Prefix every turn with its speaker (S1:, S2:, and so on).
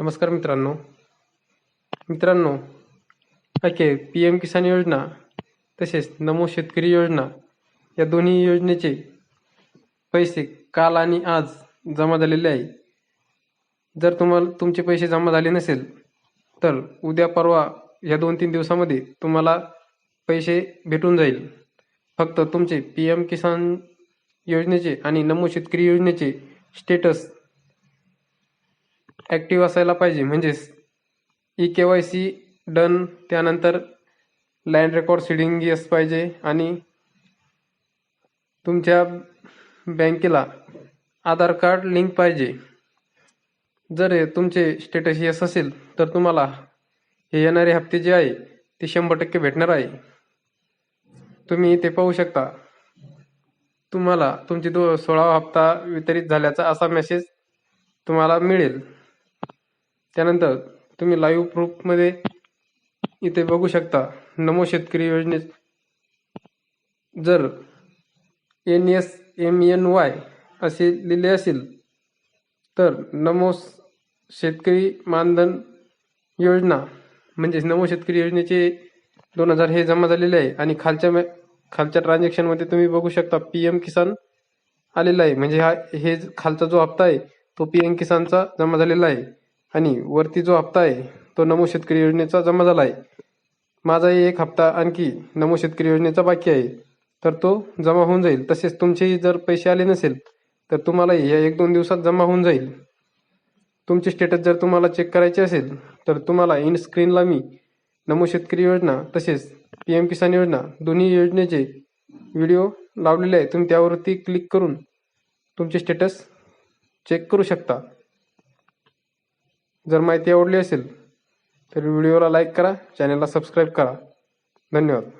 S1: नमस्कार मित्रांनो. मित्रांनो ओके पी एम किसान योजना तसेच नमो शेतकरी योजना या दोन्ही योजनेचे पैसे काल आणि आज जमा झालेले आहे. जर तुम्हाला तुमचे पैसे जमा झाले नसेल तर उद्या परवा या दोन तीन दिवसामध्ये तुम्हाला पैसे भेटून जाईल. फक्त तुमचे पी एम किसान योजनेचे आणि नमो शेतकरी योजनेचे स्टेटस ॲक्टिव्ह असायला पाहिजे. म्हणजेच E K Y C done त्यानंतर लँड रेकॉर्ड सिडिंग येस पाहिजे आणि तुमच्या बँकेला आधार कार्ड लिंक पाहिजे. जर तुमचे स्टेटस येस असेल तर तुम्हाला हे येणारे हप्ते जे आहे ते शंभर टक्के भेटणार आहे. तुम्ही ते पाहू शकता. तुम्हाला तुमची दो सोळावा हप्ता वितरित झाल्याचा असा मेसेज तुम्हाला मिळेल. त्यानंतर तुम्ही लाईव्ह प्रूफमध्ये इथे बघू शकता नमो शेतकरी योजनेत जर N S M N Y असे लिहिले असेल तर नमो शेतकरी मानधन योजना म्हणजेच नमो शेतकरी योजनेचे दोन हजार हे जमा झालेले आहे. आणि खालच्या मॅ खालच्या ट्रान्झॅक्शनमध्ये तुम्ही बघू शकता पी एम किसान आलेला आहे. म्हणजे हा हे खालचा जो हप्ता आहे तो पी एम किसानचा जमा झालेला आहे. आणि वरती जो हप्ता आहे तो नमो शेतकरी योजनेचा जमा झाला आहे. माझाही एक हप्ता आणखी नमो शेतकरी योजनेचा बाकी आहे. तर तो जमा होऊन जाईल. तसेच तुमचेही जर पैसे आले नसेल तर तुम्हालाही या एक दोन दिवसात जमा होऊन जाईल. तुमचे स्टेटस जर तुम्हाला चेक करायचे असेल तर तुम्हाला इन स्क्रीनला मी नमो शेतकरी योजना तसेच पी एम किसान योजना दोन्ही योजनेचे व्हिडिओ लावलेले आहे. तुम्ही त्यावरती क्लिक करून तुमचे स्टेटस चेक करू शकता. जर माहिती आवडली असेल तर व्हिडिओला लाईक करा चॅनलला सबस्क्राईब करा. धन्यवाद.